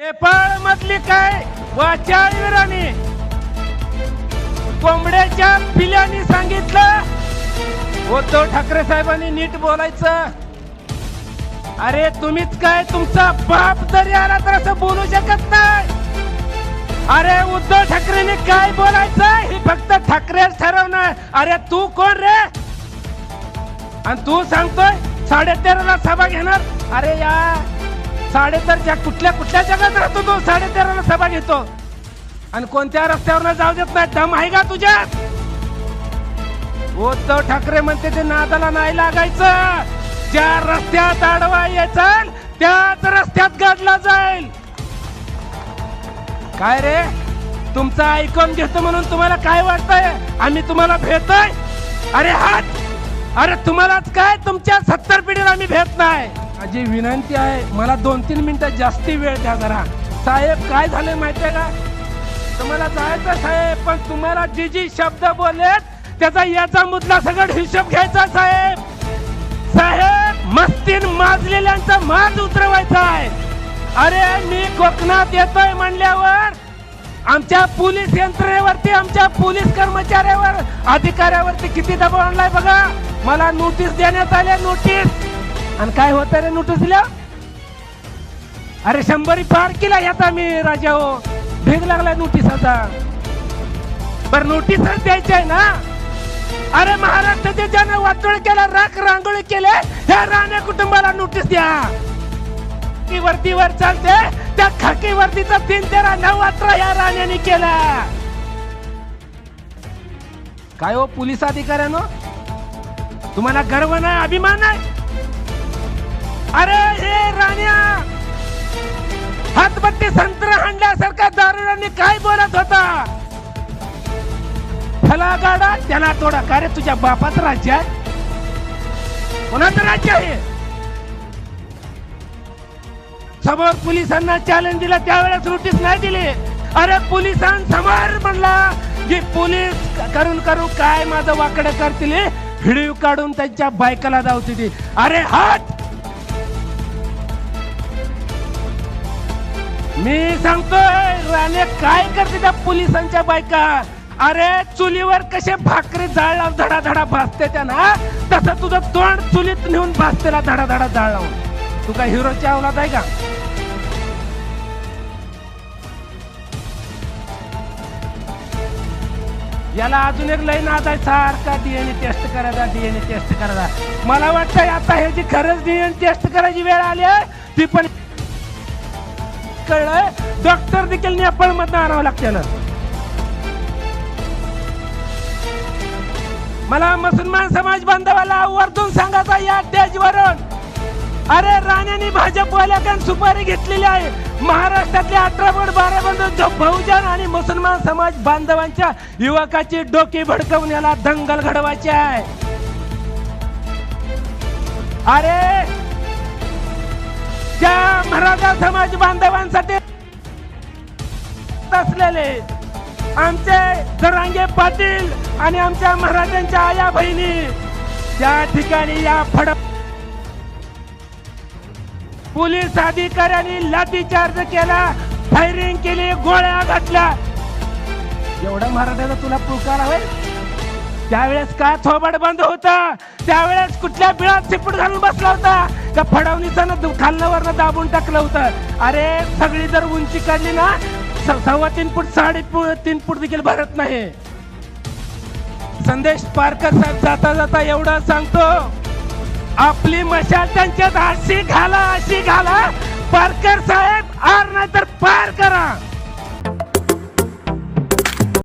नेपाळ मधली काय वाचाळवीरांनी कोंबड्याच्या पिल्यानी सांगितलं. उद्धव ठाकरे साहेबांनी नीट बोलायचं. अरे तुम्हीच काय तुमचा बाप जरी आला तर असं बोलू शकत नाही. अरे उद्धव ठाकरेने काय बोलायचं? हे फक्त ठाकरेच ठरवणार. अरे तू कोण रे? आणि तू सांगतोय साडेतेराला सभा घेणार? अरे या. साडेतेरच्या कुठल्या कुठल्या जगात राहतो तो साडेतेराला सभा घेतो. आणि कोणत्या रस्त्यावर जाऊ देत नाही दम आहे का तुझ्या? उद्धव ठाकरे म्हणते ते नादाला नाही लागायचं. ज्या रस्त्यात आडवा यायचं त्याच रस्त्यात गाडला जाईल. काय रे? तुमचं ऐकून घेतो म्हणून तुम्हाला काय वाटतंय? आम्ही तुम्हाला भेटतोय? अरे हात! अरे तुम्हालाच काय? तुमच्या सत्तर पिढीला आम्ही भेट नाही. माझी विनंती आहे मला दोन तीन मिनिटं जास्ती वेळ द्या जरा. साहेब काय झाले माहितीये का? तुम्हाला जायचं साहेब पण तुम्हाला जी जी शब्द बोलेत त्याचा याचा मुद्दा सगळं हिशोब घ्यायचा साहेब. साहेब मस्तीन माजलेल्यांचा माज उतरवायचा आहे. अरे मी कोकणात येतोय म्हणल्यावर आमच्या पोलीस यंत्रणेवरती आमच्या पोलीस कर्मचाऱ्यावर अधिकाऱ्यावरती किती दबाव आणलाय बघा. मला नोटीस देण्यात आल्या नोटीस आणि काय होत रे नोटीसला? अरे शंभरी पार केला यात मी राजा हो. भेग लागला नोटीसाचा. बर नोटीसच द्यायची आहे ना? अरे महाराष्ट्राचे ज्यानं वाटोळ केला राख रांगोळी केले ह्या राणे कुटुंबाला नोटीस द्या. वरती वर चालते त्या खाकी वरतीचा तीन तेरा नऊ अठरा या राण्याने केला. काय हो पोलीस अधिकाऱ्यानो? तुम्हाला गर्व नाही अभिमान आहे अरे हे राण्या! हातबत्ती संत्र हाणल्यासारखा दारुड्यांनी काय बोलत होता? त्याला गाडा त्याला तोडा. का रे तुझ्या बापाचं राज्य आहे? कोणाचं राज्य आहे? समोर पोलिसांना चॅलेंज दिला त्यावेळेस नोटीस नाही दिली. अरे पोलिसांसमोर म्हणला की पोलीस करून करून काय माझं वाकडं करतील? व्हिडिओ काढून त्यांच्या बायकाला जाऊ ती. अरे हात! मी सांगतोय राणे काय करते त्या पोलिसांच्या बायका? अरे चुलीवर कसे भाकरी जाळ धडा धडा भासते त्या ना तसं तुझं तोंड चुलीत नेऊन भासतेला धडा धडा जाळ लावून तू काय हिरोच्या अवलाद आहे का? याला अजून एक लाईन नाद आहे सारखा डीएनए टेस्ट करायचा डीएनए टेस्ट करायचा. मला वाटतंय आता ह्याची खरंच डीएनए टेस्ट करायची वेळ आली आहे ती पण कळलंय. डॉक्टर देखील नेपाळ मधनं आणावं लागतं मला मुसलमान समाज बांधवाला वरतून सांगायचा या स्टेजवरून अरे राण्याने भाजपवाल्याकडून सुपारी घेतलेली आहे. महाराष्ट्रातले अठरा बोट बारा बंद बहुजन आणि मुसलमान समाज बांधवांच्या युवकाची डोकी भडकवून याला दंगल घडवायची आहे. अरे त्या मराठा समाज बांधवांसाठी असलेले आमचे जरांगे पाटील आणि आमच्या महाराजांच्या आया बहिणी त्या ठिकाणी या फड पोलीस अधिकाऱ्यांनी लाठीचार्ज केला फायरिंग केली गोळ्या घातल्या. एवढा महाराजाचा तुला पुकार हवे त्यावेळेस का थोबड बंद होता? त्यावेळेस कुठल्या बिळात चिपूट घालून बसला होता? का फडवणीचं खालनावरनं दाबून टाकलं होतं. अरे सगळी जर उंची काढली ना सव्वा तीन फूट साडे तीन फूट देखील भरत नाही. संदेश पारकर साहेब जाता जाता एवढा सांगतो आपली मशाल त्यांच्यात अशी घाला अशी घाला. पारकर साहेब आर नाही तर पार करा.